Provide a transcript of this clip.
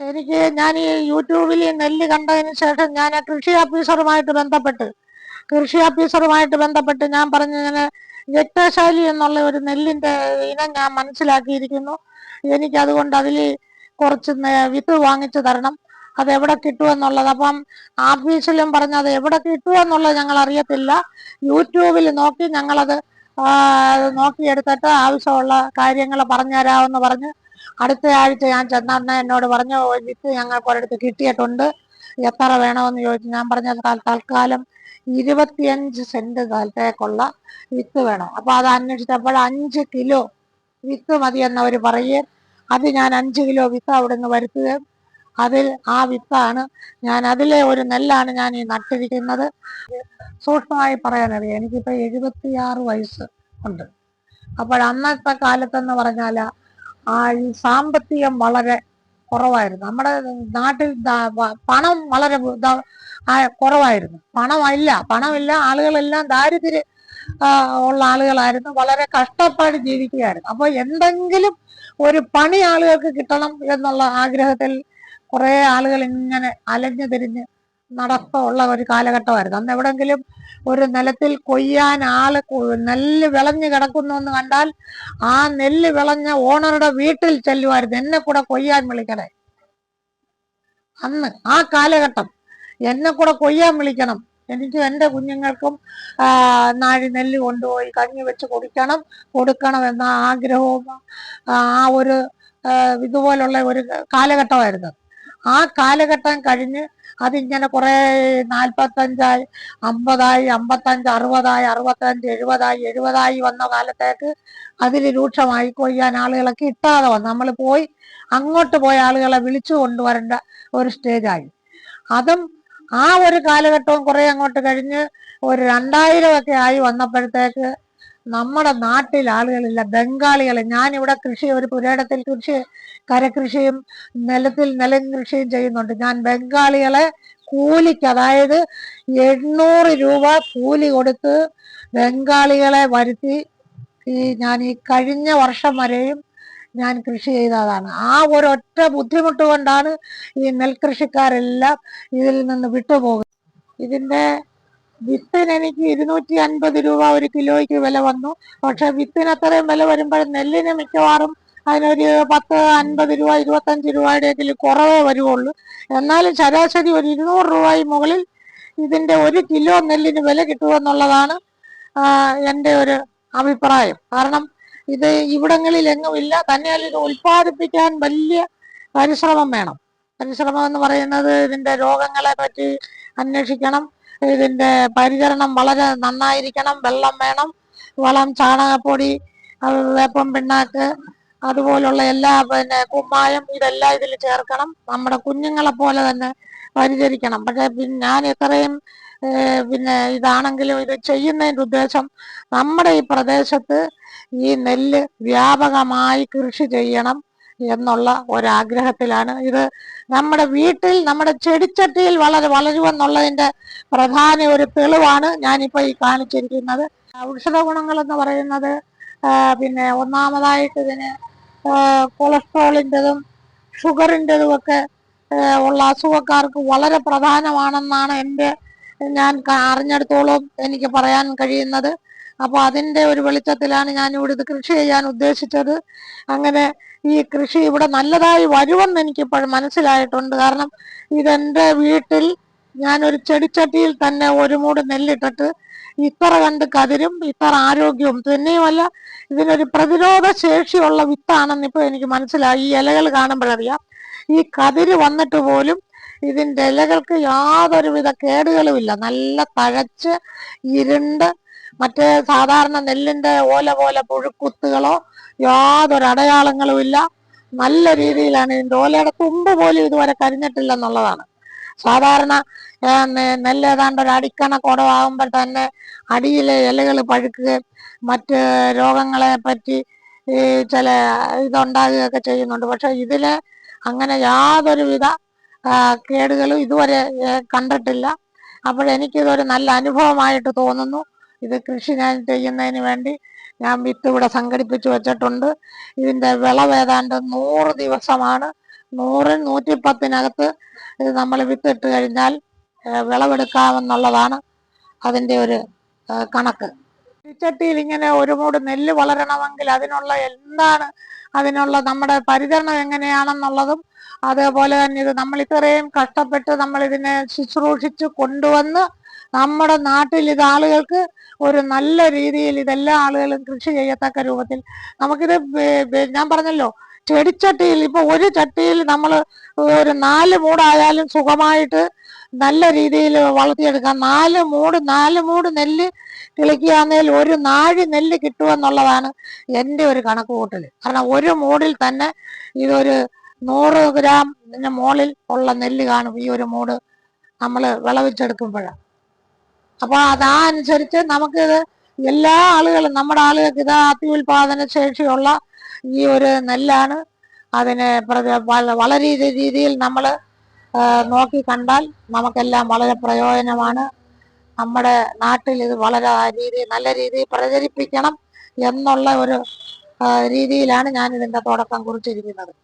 എനിക്ക് ഞാൻ ഈ യൂട്യൂബിൽ നെല്ല് കണ്ടതിന് ശേഷം ഞാൻ കൃഷി ഓഫീസറുമായിട്ട് ബന്ധപ്പെട്ട് കൃഷി ഓഫീസറുമായിട്ട് ബന്ധപ്പെട്ട് ഞാൻ പറഞ്ഞു ഇങ്ങനെ എന്നുള്ള ഒരു നെല്ലിന്റെ ഇനം ഞാൻ മനസ്സിലാക്കിയിരിക്കുന്നു. എനിക്ക് അതുകൊണ്ട് അതിൽ കുറച്ച് വിത്ത് വാങ്ങിച്ചു തരണം. അത് എവിടെ കിട്ടുമെന്നുള്ളത് അപ്പം ഓഫീസിലും പറഞ്ഞ് അത് എവിടെ കിട്ടുമെന്നുള്ളത് ഞങ്ങൾ അറിയത്തില്ല. യൂട്യൂബിൽ നോക്കി ഞങ്ങളത് നോക്കിയെടുത്തിട്ട് ആവശ്യമുള്ള കാര്യങ്ങൾ പറഞ്ഞുതരാമെന്ന് പറഞ്ഞ് അടുത്ത ആഴ്ച ഞാൻ ചെന്നന്ന് എന്നോട് പറഞ്ഞു "ഒരു വിത്ത് ഞങ്ങൾക്ക് ഒരിടത്ത് കിട്ടിയിട്ടുണ്ട്. എത്ര വേണമെന്ന് ചോദിച്ചു. ഞാൻ പറഞ്ഞ "തൽ- തൽക്കാലം ഇരുപത്തിയഞ്ച് സെന്റ് സ്ഥലത്തേക്കുള്ള വിത്ത് വേണം. അപ്പൊ അത് അന്വേഷിച്ചപ്പോൾ അഞ്ച് കിലോ വിത്ത് മതി എന്നവർ പറയുകയും അത് ഞാൻ അഞ്ച് കിലോ വിത്ത് അവിടെ നിന്ന് വരുത്തുകയും അതിൽ ആ വിത്താണ് ഞാൻ അതിലെ ഒരു നെല്ലാണ് ഞാൻ ഈ നട്ടിരിക്കുന്നത്. സൂക്ഷ്മമായി പറയാനറിയാം. എനിക്കിപ്പോൾ എഴുപത്തിയാറ് വയസ്സ് ഉണ്ട്. അപ്പോൾ അന്നത്തെ കാലത്തെന്ന് പറഞ്ഞാൽ ആ ഈ സാമ്പത്തികം വളരെ കുറവായിരുന്നു. നമ്മുടെ നാട്ടിൽ പണം വളരെ കുറവായിരുന്നു. പണമില്ല പണമില്ല ആളുകളെല്ലാം ദാരിദ്ര്യ ഉള്ള ആളുകളായിരുന്നു. വളരെ കഷ്ടപ്പാട് ജീവിക്കുകയായിരുന്നു. അപ്പോൾ എന്തെങ്കിലും ഒരു പണി ആളുകൾക്ക് കിട്ടണം എന്നുള്ള ആഗ്രഹത്തിൽ കുറേ ആളുകൾ ഇങ്ങനെ അലഞ്ഞു തിരിഞ്ഞ് നടപ്പുള്ള ഒരു കാലഘട്ടമായിരുന്നു. അന്ന് എവിടെങ്കിലും ഒരു നിലത്തിൽ കൊയ്യാൻ ആൾ നെല്ല് വിളഞ്ഞു കിടക്കുന്നു എന്ന് കണ്ടാൽ ആ നെല്ല് വിളഞ്ഞ ഓണറുടെ വീട്ടിൽ ചെല്ലുമായിരുന്നു. എന്നെ കൂടെ കൊയ്യാൻ വിളിക്കണേ. അന്ന് ആ കാലഘട്ടം എന്നെ കൂടെ കൊയ്യാൻ വിളിക്കണം. എനിക്ക് എന്റെ കുഞ്ഞുങ്ങൾക്കും നാഴി നെല്ല് കൊണ്ടുപോയി കഞ്ഞി വെച്ച് കൊടുക്കണം കൊടുക്കണം എന്ന ആഗ്രഹവും ആ ഒരു ഇതുപോലുള്ള ഒരു കാലഘട്ടമായിരുന്നു. ആ കാലഘട്ടം കഴിഞ്ഞ് അതിങ്ങനെ കുറേ നാൽപ്പത്തഞ്ചായി അമ്പതായി അമ്പത്തഞ്ച് അറുപതായി അറുപത്തഞ്ച് എഴുപതായി എഴുപതായി വന്ന കാലത്തേക്ക് അതിൽ രൂക്ഷമായി കൊയ്യാൻ ആളുകളൊക്കെ കിട്ടാതെ വന്നു. നമ്മൾ പോയി അങ്ങോട്ട് പോയ ആളുകളെ വിളിച്ചു കൊണ്ടുവരേണ്ട ഒരു സ്റ്റേജായി. അതും ആ ഒരു കാലഘട്ടവും കുറെ അങ്ങോട്ട് കഴിഞ്ഞ് ഒരു രണ്ടായിരം ഒക്കെ ആയി വന്നപ്പോഴത്തേക്ക് നമ്മുടെ നാട്ടിൽ ആളുകളില്ല ബംഗാളികൾ ഞാനിവിടെ കൃഷി ഒരു പുരയിടത്തിൽ കൃഷി കരകൃഷിയും നിലത്തിൽ നിലം കൃഷിയും ചെയ്യുന്നുണ്ട്. ഞാൻ ബംഗാളികളെ കൂലിക്ക് അതായത് എണ്ണൂറ് രൂപ കൂലി കൊടുത്ത് ബംഗാളികളെ വരുത്തി ഈ ഞാൻ ഈ കഴിഞ്ഞ വർഷം വരെയും ഞാൻ കൃഷി ചെയ്തതാണ്. ആ ഒരൊറ്റ ബുദ്ധിമുട്ട് കൊണ്ടാണ് ഈ നെൽകൃഷിക്കാരെല്ലാം ഇതിൽ നിന്ന് വിട്ടുപോകുന്നത്. ഇതിന്റെ വിത്തിന് എനിക്ക് ഇരുന്നൂറ്റി അൻപത് രൂപ ഒരു കിലോയ്ക്ക് വില വന്നു. പക്ഷെ വിത്തിന് അത്രയും വില വരുമ്പോൾ നെല്ലിന് മിക്കവാറും അതിനൊരു പത്ത് അൻപത് രൂപ ഇരുപത്തഞ്ച് രൂപയുടെയെങ്കിൽ കുറവേ വരുവുള്ളൂ. എന്നാലും ശരാശരി ഒരു ഇരുന്നൂറ് രൂപയും മുകളിൽ ഇതിന്റെ ഒരു കിലോ നെല്ലിന് വില കിട്ടുമെന്നുള്ളതാണ് എന്റെ ഒരു അഭിപ്രായം. കാരണം ഇത് ഇവിടങ്ങളിൽ എങ്ങും ഇല്ല. തന്നെയാൽ ഇത് ഉൽപ്പാദിപ്പിക്കാൻ വലിയ പരിശ്രമം വേണം. പരിശ്രമം എന്ന് പറയുന്നത് ഇതിന്റെ രോഗങ്ങളെ പറ്റി അന്വേഷിക്കണം. ഇതിന്റെ പരിചരണം വളരെ നന്നായിരിക്കണം. വെള്ളം വേണം. വളം ചാണകപ്പൊടി വേപ്പം പിണ്ണാക്ക് അതുപോലുള്ള എല്ലാ പിന്നെ കുമ്മായം ഇതെല്ലാം ഇതിൽ ചേർക്കണം. നമ്മുടെ കുഞ്ഞുങ്ങളെ പോലെ തന്നെ പരിചരിക്കണം. പക്ഷെ ഞാൻ ഇത്രയും പിന്നെ ഇതാണെങ്കിലും ഇത് ചെയ്യുന്നതിന്റെ ഉദ്ദേശം നമ്മുടെ ഈ പ്രദേശത്ത് ഈ നെല്ല് വ്യാപകമായി കൃഷി ചെയ്യണം. എന്നുള്ള ഒരാഗ്രഹത്തിലാണ്. ഇത് നമ്മുടെ വീട്ടിൽ നമ്മുടെ ചെടിച്ചട്ടിയിൽ വളരെ വളരുമെന്നുള്ളതിന്റെ പ്രധാന ഒരു തെളിവാണ് ഞാനിപ്പോ ഈ കാണിച്ചിരിക്കുന്നത്. ഔഷധ ഗുണങ്ങൾ എന്ന് പറയുന്നത് പിന്നെ ഒന്നാമതായിട്ട് ഇതിന് കൊളസ്ട്രോളിന്റെതും ഷുഗറിന്റെതും ഒക്കെ ഉള്ള അസുഖക്കാർക്ക് വളരെ പ്രധാനമാണെന്നാണ് എന്റെ ഞാൻ അറിഞ്ഞിടത്തോളം എനിക്ക് പറയാൻ കഴിയുന്നത്. അപ്പോൾ അതിന്റെ ഒരു വെളിച്ചത്തിലാണ് ഞാൻ ഇവിടെ ഇത് കൃഷി ചെയ്യാൻ ഉദ്ദേശിച്ചത്. അങ്ങനെ ഈ കൃഷി ഇവിടെ നല്ലതായി വരുമെന്ന് എനിക്ക് ഇപ്പോഴും മനസ്സിലായിട്ടുണ്ട്. കാരണം ഇതെന്റെ വീട്ടിൽ ഞാൻ ഒരു ചെടിച്ചട്ടിയിൽ തന്നെ ഒരു മൂട് നെല്ലിട്ടിട്ട് ഇത്ര കണ്ട് കതിരും ഇത്ര ആരോഗ്യവും തന്നെയുമല്ല ഇതിനൊരു പ്രതിരോധ ശേഷിയുള്ള വിത്താണെന്ന് ഇപ്പൊ എനിക്ക് മനസ്സിലായി. ഈ ഇലകൾ കാണുമ്പോഴറിയാം. ഈ കതിര് വന്നിട്ട് പോലും ഇതിന്റെ ഇലകൾക്ക് യാതൊരുവിധ കേടുകളുമില്ല. നല്ല തഴച്ച് ഇരുണ്ട് മറ്റേ സാധാരണ നെല്ലിന്റെ ഓല പോലെ പുഴുക്കുത്തുകളോ യാതൊരു അടയാളങ്ങളും ഇല്ല. നല്ല രീതിയിലാണ് ഇതിന്റെ ഓലയുടെ തുമ്പ് പോലും ഇതുവരെ കരിഞ്ഞിട്ടില്ല എന്നുള്ളതാണ് സാധാരണ നെല്ല് ഏതാണ്ട് ഒരു അടിക്കണ കുടവാകുമ്പോൾ തന്നെ അടിയിലെ ഇലകൾ പഴുക്കുകയും മറ്റ് രോഗങ്ങളെ പറ്റി ഈ ചില ഇതുണ്ടാകുകയൊക്കെ ചെയ്യുന്നുണ്ട്. പക്ഷെ ഇതിലെ അങ്ങനെ യാതൊരുവിധ കേടുകളും ഇതുവരെ കണ്ടിട്ടില്ല. അപ്പോഴെനിക്കിതൊരു നല്ല അനുഭവമായിട്ട് തോന്നുന്നു. ഇത് കൃഷി ഞാൻ ചെയ്യുന്നതിന് വേണ്ടി ഞാൻ വിത്ത് ഇവിടെ സംഘടിപ്പിച്ചു വെച്ചിട്ടുണ്ട്. ഇതിന്റെ വിളവ് ഏതാണ്ട് നൂറ് ദിവസമാണ്. നൂറ് നൂറ്റിപ്പത്തിനകത്ത് ഇത് നമ്മൾ വിത്തിട്ട് കഴിഞ്ഞാൽ വിളവെടുക്കാമെന്നുള്ളതാണ് അതിന്റെ ഒരു കണക്ക്. ചട്ടിയിൽ ഇങ്ങനെ ഒരു മൂട് നെല്ല് വളരണമെങ്കിൽ അതിനുള്ള എന്താണ് അതിനുള്ള നമ്മുടെ പരിചരണം എങ്ങനെയാണെന്നുള്ളതും അതേപോലെ തന്നെ ഇത് നമ്മൾ ഇത്രയും കഷ്ടപ്പെട്ട് നമ്മൾ ഇതിനെ ശുശ്രൂഷിച്ച് കൊണ്ടുവന്ന് നമ്മുടെ നാട്ടിൽ ഇത് ആളുകൾക്ക് ഒരു നല്ല രീതിയിൽ ഇതെല്ലാ ആളുകളും കൃഷി ചെയ്യത്തക്ക രൂപത്തിൽ നമുക്കിത് ഞാൻ പറഞ്ഞല്ലോ ചെടിച്ചട്ടിയിൽ ഇപ്പൊ ഒരു ചട്ടിയിൽ നമ്മൾ ഒരു നാല് മൂടായാലും സുഖമായിട്ട് നല്ല രീതിയിൽ വളർത്തിയെടുക്കാം. നാല് മൂട് നാല് മൂട് നെല്ല് കിളിക്കുകയാണെങ്കിൽ ഒരു നാഴി നെല്ല് കിട്ടുമെന്നുള്ളതാണ് എന്റെ ഒരു കണക്ക് കൂട്ടൽ കാരണം ഒരു മൂടിൽ തന്നെ ഇതൊരു നൂറ് ഗ്രാം മുകളിൽ ഉള്ള നെല്ല് കാണും. ഈ ഒരു മൂട് നമ്മൾ വിളവിച്ചെടുക്കുമ്പോഴാണ്. അപ്പൊ അതാ അനുസരിച്ച് നമുക്കിത് എല്ലാ ആളുകളും നമ്മുടെ ആളുകൾക്ക് ഇത് അത്യുൽപാദന ശേഷിയുള്ള ഈ ഒരു നെല്ലാണ് അതിനെ വളരെ രീതിയിൽ നമ്മൾ നോക്കി കണ്ടാൽ നമുക്കെല്ലാം വളരെ പ്രയോജനമാണ്. നമ്മുടെ നാട്ടിൽ ഇത് വളരെ രീതി നല്ല രീതിയിൽ പ്രചരിപ്പിക്കണം എന്നുള്ള ഒരു രീതിയിലാണ് ഞാൻ ഇതിന്റെ തുടക്കം കുറിച്ചിരിക്കുന്നത്.